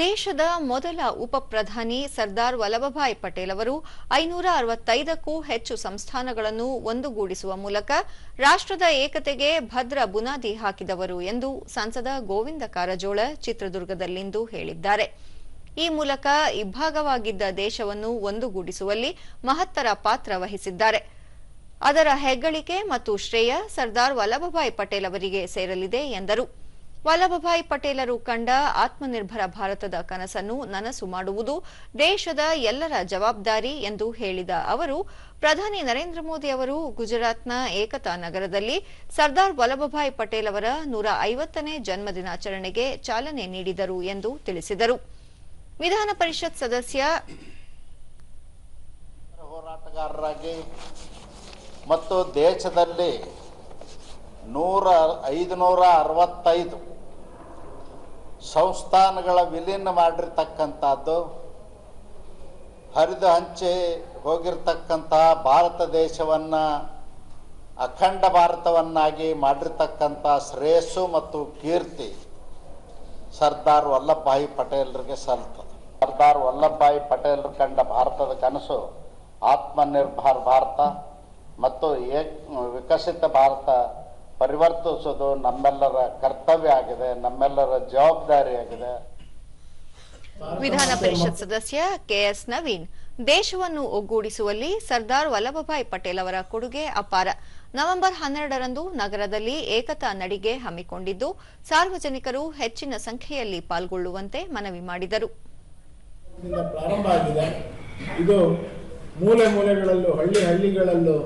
ದೇಶದ ಮೊದಲ ಉಪ ಪ್ರಧಾನಿ ಸರ್ದಾರ್ ವಲ್ಲಭಭಾಯ್ ಪಟೇಲ್ ಅವರು ಐನೂರ ಅರವತ್ತೈದಕ್ಕೂ ಹೆಚ್ಚು ಸಂಸ್ಥಾನಗಳನ್ನು ಒಂದುಗೂಡಿಸುವ ಮೂಲಕ ರಾಷ್ಟ್ರದ ಏಕತೆಗೆ ಭದ್ರ ಬುನಾದಿ ಹಾಕಿದವರು ಎಂದು ಸಂಸದ ಗೋವಿಂದ ಕಾರಜೋಳ ಚಿತ್ರದುರ್ಗದಲ್ಲಿಂದು ಹೇಳಿದ್ದಾರೆ. ಈ ಮೂಲಕ ಇಬ್ಬಾಗವಾಗಿದ್ದ ದೇಶವನ್ನು ಒಂದುಗೂಡಿಸುವಲ್ಲಿ ಮಹತ್ತರ ಪಾತ್ರ ವಹಿಸಿದ್ದಾರೆ. ಅದರ ಹೆಗ್ಗಳಿಕೆ ಮತ್ತು ಶ್ರೇಯ ಸರ್ದಾರ್ ವಲ್ಲಭಭಾಯ್ ಪಟೇಲ್ ಅವರಿಗೆ ಸೇರಲಿದೆ ಎಂದರು. ವಲ್ಲಭಭಾಯ್ ಪಟೇಲರು ಕಂಡ ಆತ್ಮನಿರ್ಭರ ಭಾರತದ ಕನಸನ್ನು ನನಸು ಮಾಡುವುದು ದೇಶದ ಎಲ್ಲರ ಜವಾಬ್ದಾರಿ ಎಂದು ಹೇಳಿದ ಅವರು, ಪ್ರಧಾನಿ ನರೇಂದ್ರ ಮೋದಿ ಅವರು ಗುಜರಾತ್ನ ಏಕತಾ ನಗರದಲ್ಲಿ ಸರ್ದಾರ್ ವಲ್ಲಭಭಾಯ್ ಪಟೇಲ್ ಅವರ ನೂರ ಐವತ್ತನೇ ಜನ್ಮದಿನಾಚರಣೆಗೆ ಚಾಲನೆ ನೀಡಿದರು ಎಂದು ತಿಳಿಸಿದರು. ವಿಧಾನ ಪರಿಷತ್ ಸದಸ್ಯ ಹೋರಾಟಗಾರರಾಗಿ ಮತ್ತು ದೇಶದಲ್ಲಿ ನೂರ ಐದುನೂರ ಅರವತ್ತೈದು ಸಂಸ್ಥಾನಗಳ ವಿಲೀನ ಮಾಡಿರ್ತಕ್ಕಂಥದ್ದು, ಹರಿದು ಹಂಚಿ ಹೋಗಿರ್ತಕ್ಕಂತಹ ಭಾರತ ದೇಶವನ್ನು, ಅಖಂಡ ಭಾರತವನ್ನಾಗಿ ಮಾಡಿರ್ತಕ್ಕಂಥ ಶ್ರೇಯಸ್ಸು ಮತ್ತು ಕೀರ್ತಿ ಸರ್ದಾರ್ ವಲ್ಲಭಭಾಯಿ ಪಟೇಲರಿಗೆ ಸಲ್ತದೆ. ಸರ್ದಾರ್ ವಲ್ಲಭಭಾಯಿ ಪಟೇಲರು ಕಂಡ ಭಾರತದ ಕನಸು ಆತ್ಮನಿರ್ಭರ ಭಾರತ ಮತ್ತು ಏಕ್, ವಿಕಸಿತ ಭಾರತ ಪರಿವರ್ತಿಸೋದು ನಮ್ಮೆಲ್ಲರ ಕರ್ತವ್ಯ ಆಗಿದೆ ನಮ್ಮೆಲ್ಲರ ಜವಾಬ್ದಾರಿ ಆಗಿದೆ. ವಿಧಾನ ಪರಿಷತ್ ಸದಸ್ಯ ಕೆಎಸ್ ನವೀನ್ ದೇಶವನ್ನು ಒಗ್ಗೂಡಿಸುವಲ್ಲಿ ಸರ್ದಾರ್ ವಲ್ಲಭಭಾಯ್ ಪಟೇಲ್ ಅವರ ಕೊಡುಗೆ ಅಪಾರ. ನವೆಂಬರ್ ಹನ್ನೆರಡರಂದು ನಗರದಲ್ಲಿ ಏಕತಾ ನಡಿಗೆ ಹಮ್ಮಿಕೊಂಡಿದ್ದು ಸಾರ್ವಜನಿಕರು ಹೆಚ್ಚಿನ ಸಂಖ್ಯೆಯಲ್ಲಿ ಪಾಲ್ಗೊಳ್ಳುವಂತೆ ಮನವಿ ಮಾಡಿದರು. ಪ್ರಾರಂಭ ಆಗಿದೆ. ಇದು ಮೂಲೆ ಮೂಲೆಗಳಲ್ಲೂ ಹಳ್ಳಿ ಹಳ್ಳಿಗಳಲ್ಲೂ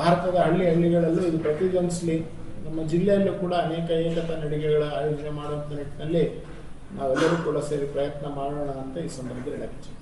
ಭಾರತದ ಹಳ್ಳಿ ಹಳ್ಳಿಗಳಲ್ಲೂ ಇದು ಪ್ರತಿಧ್ವನಿಸಲಿ ನಮ್ಮ ಜಿಲ್ಲೆಯಲ್ಲೂ ಕೂಡ ಅನೇಕ ಏಕತಾ ನಡಿಗೆಗಳ ಆಯೋಜನೆ ಮಾಡುವಂಥ ನಿಟ್ಟಿನಲ್ಲಿ ನಾವೆಲ್ಲರೂ ಕೂಡ ಸೇರಿ ಪ್ರಯತ್ನ ಮಾಡೋಣ ಅಂತ ಈ ಸಂದರ್ಭದಲ್ಲಿ ಹೇಳಕ್ಕೆ